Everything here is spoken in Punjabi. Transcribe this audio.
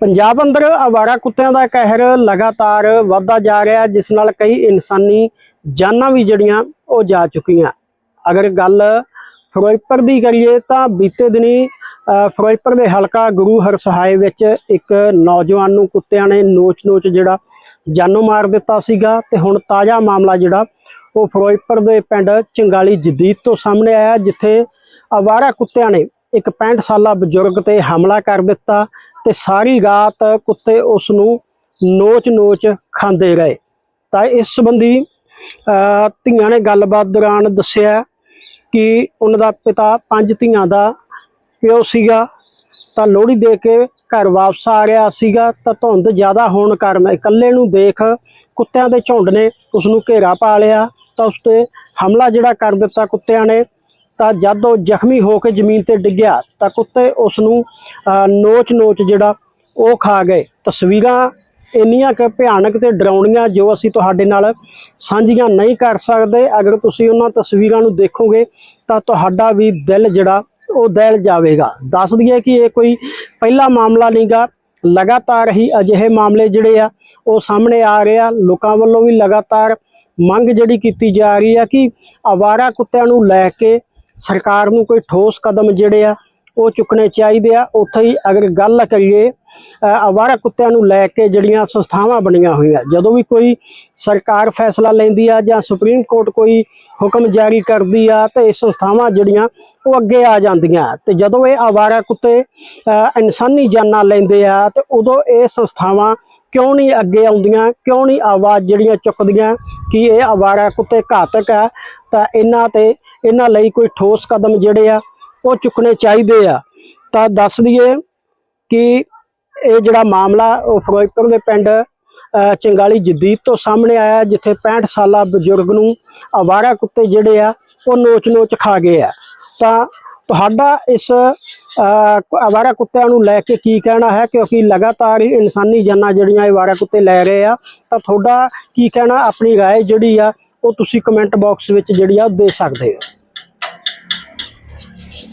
ਪੰਜਾਬ ਅੰਦਰ ਆਵਾਰਾ ਕੁੱਤਿਆਂ ਦਾ ਕਹਿਰ ਲਗਾਤਾਰ ਵੱਧਦਾ ਜਾ ਰਿਹਾ ਹੈ, ਜਿਸ ਨਾਲ ਕਈ ਇਨਸਾਨੀ ਜਾਨਾਂ ਵੀ ਜਿਹੜੀਆਂ ਉਹ ਜਾ ਚੁੱਕੀਆਂ। ਅਗਰ ਗੱਲ ਫਿਰੋਜ਼ਪੁਰ ਦੀ ਕਰੀਏ ਤਾਂ ਬੀਤੇ ਦਿਨੀ ਫਿਰੋਜ਼ਪੁਰ ਦੇ ਹਲਕਾ ਗੁਰੂ ਹਰਸਹਾਏ ਵਿੱਚ ਇੱਕ ਨੌਜਵਾਨ ਨੂੰ ਕੁੱਤਿਆਂ ਨੇ ਨੋਚ-ਨੋਚ ਜਿਹੜਾ ਜਾਨੋਂ ਮਾਰ ਦਿੱਤਾ ਸੀਗਾ ਤੇ ਹੁਣ ਤਾਜ਼ਾ ਮਾਮਲਾ ਜਿਹੜਾ ਉਹ ਫਿਰੋਜ਼ਪੁਰ ਦੇ ਪਿੰਡ ਚੰਗਾਲੀ ਜਦੀਦ ਤੋਂ ਸਾਹਮਣੇ ਆਇਆ ਜਿੱਥੇ ਆਵਾਰਾ ਕੁੱਤਿਆਂ ਨੇ ਇੱਕ 65 ਸਾਲਾ ਬਜ਼ੁਰਗ ਤੇ ਹਮਲਾ ਕਰ ਦਿੱਤਾ। ਤੇ ਸਾਰੀ ਰਾਤ ਕੁੱਤੇ ਉਸ ਨੂੰ ਨੋਚ-ਨੋਚ ਖਾਂਦੇ ਰਹੇ। ਤਾਂ ਇਸ ਸੰਬੰਧੀ ਧੀਆਂ ਨੇ ਗੱਲਬਾਤ ਦੌਰਾਨ ਦੱਸਿਆ ਕਿ ਉਹਨਾਂ ਦਾ ਪਿਤਾ ਪੰਜ ਧੀਆਂ ਦਾ ਪਿਓ ਸੀਗਾ। ਤਾਂ ਲੋਹੜੀ ਦੇ ਕੇ ਘਰ ਵਾਪਸ ਆ ਰਿਹਾ ਸੀਗਾ। ਤਾਂ ਧੁੰਦ ਜ਼ਿਆਦਾ ਹੋਣ ਕਾਰਨ ਇਕੱਲੇ ਨੂੰ ਦੇਖ ਕੁੱਤਿਆਂ ਦੇ ਝੁੰਡ ਨੇ ਉਸ ਨੂੰ ਘੇਰਾ ਪਾ ਲਿਆ। ਤਾਂ ਉਸ ਤੇ ਹਮਲਾ ਜਿਹੜਾ ਕਰ ਦਿੱਤਾ ਕੁੱਤਿਆਂ ਨੇ। ਤਾਂ ਜਦ ਉਹ ਜ਼ਖਮੀ ਹੋ ਕੇ ਜ਼ਮੀਨ ਤੇ ਡਿੱਗਿਆ ਤਾਂ ਕੁੱਤੇ ਉਸ ਨੂੰ ਨੋਚ-ਨੋਚ ਜਿਹੜਾ ਉਹ ਖਾ ਗਏ। ਤਸਵੀਰਾਂ ਇੰਨੀਆਂ ਕਿ ਭਿਆਨਕ ਤੇ ਡਰਾਉਣੀਆਂ ਜੋ ਅਸੀਂ ਤੁਹਾਡੇ ਨਾਲ ਸਾਂਝੀਆਂ ਨਹੀਂ ਕਰ ਸਕਦੇ। ਅਗਰ ਤੁਸੀਂ ਉਹਨਾਂ ਤਸਵੀਰਾਂ ਨੂੰ ਦੇਖੋਗੇ ਤਾਂ ਤੁਹਾਡਾ ਵੀ ਦਿਲ ਜਿਹੜਾ, ਉਹ ਦਹਿਲ ਜਾਵੇਗਾ। ਦੱਸ ਦਈਏ ਕਿ ਇਹ ਕੋਈ ਪਹਿਲਾ ਮਾਮਲਾ ਨਹੀਂਗਾ ਲਗਾਤਾਰ ਹੀ ਅਜਿਹੇ ਮਾਮਲੇ ਜਿਹੜੇ ਆ, ਉਹ ਸਾਹਮਣੇ ਆ ਰਹੇ ਆ। ਲੋਕਾਂ ਵੱਲੋਂ ਵੀ ਲਗਾਤਾਰ ਮੰਗ ਜਿਹੜੀ ਕੀਤੀ ਜਾ ਰਹੀ ਆ ਕਿ ਆਵਾਰਾ ਕੁੱਤਿਆਂ ਨੂੰ ਲੈ ਕੇ ਸਰਕਾਰ ਨੂੰ ਕੋਈ ਠੋਸ ਕਦਮ ਜਿਹੜੇ ਆ ਉਹ ਚੁੱਕਣੇ ਚਾਹੀਦੇ ਆ। ਉੱਥੇ ਹੀ ਅਗਰ ਗੱਲ ਕਰੀਏ ਅ, ਆਵਾਰਾ ਕੁੱਤਿਆਂ ਨੂੰ ਲੈ ਕੇ ਜਿਹੜੀਆਂ ਸੰਸਥਾਵਾਂ ਬਣੀਆਂ ਹੋਈਆਂ ਜਦੋਂ ਵੀ ਕੋਈ ਸਰਕਾਰ ਫੈਸਲਾ ਲੈਂਦੀ ਆ ਜਾਂ ਸੁਪਰੀਮ ਕੋਰਟ ਕੋਈ ਹੁਕਮ ਜਾਰੀ ਕਰਦੀ ਆ ਤਾਂ ਇਹ ਸੰਸਥਾਵਾਂ ਜਿਹੜੀਆਂ ਉਹ ਅੱਗੇ ਆ ਜਾਂਦੀਆਂ। ਤੇ ਜਦੋਂ ਇਹ ਆਵਾਰਾ ਕੁੱਤੇ ਇਨਸਾਨੀ ਜਾਨਾਂ ਲੈਂਦੇ ਆ ਤੇ ਉਦੋਂ ਇਹ ਸੰਸਥਾਵਾਂ ਕਿਉਂ ਨਹੀਂ ਅੱਗੇ ਆਉਂਦੀਆਂ? ਕਿਉਂ ਨਹੀਂ ਆਵਾਜ਼ ਜਿਹੜੀਆਂ ਚੁੱਕਦੀਆਂ ਕਿ ਇਹ ਆਵਾਰਾ ਕੁੱਤੇ ਘਾਤਕ ਆ ਤਾਂ ਇਹਨਾਂ ਤੇ, ਇਹਨਾਂ ਲਈ ਕੋਈ ਠੋਸ ਕਦਮ ਜਿਹੜੇ ਆ, ਉਹ ਚੁੱਕਣੇ ਚਾਹੀਦੇ ਆ। ਤਾਂ ਦੱਸ ਦਈਏ ਕਿ ਇਹ ਜਿਹੜਾ ਮਾਮਲਾ ਉਹ ਫਿਰੋਜ਼ਪੁਰ ਦੇ ਪਿੰਡ ਚੰਗਾਲੀ ਜਦੀਦ ਤੋਂ ਸਾਹਮਣੇ ਆਇਆ, ਜਿੱਥੇ 65 ਸਾਲਾ ਬਜ਼ੁਰਗ ਨੂੰ ਆਵਾਰਾ ਕੁੱਤੇ ਜਿਹੜੇ ਆ, ਉਹ ਨੋਚ-ਨੋਚ ਖਾ ਗਏ ਆ। ਤਾਂ ਤੁਹਾਡਾ ਇਸ ਅ, ਆਵਾਰਾ ਕੁੱਤਿਆਂ ਨੂੰ ਲੈ ਕੇ ਕੀ ਕਹਿਣਾ ਹੈ ਕਿਉਂਕਿ ਲਗਾਤਾਰ ਹੀ ਇਨਸਾਨੀ ਜਾਨਾਂ ਜਿਹੜੀਆਂ ਇਹ ਆਵਾਰਾ ਕੁੱਤੇ ਲੈ ਰਹੇ ਆ ਤਾਂ ਤੁਹਾਡਾ ਕੀ ਕਹਿਣਾ ਆਪਣੀ رائے ਜਿਹੜੀ ਆ ਉਹ ਤੁਸੀਂ ਕਮੈਂਟ ਬਾਕਸ ਵਿੱਚ ਜਿਹੜੀ ਆ ਉਹ ਦੇ ਸਕਦੇ ਹੋ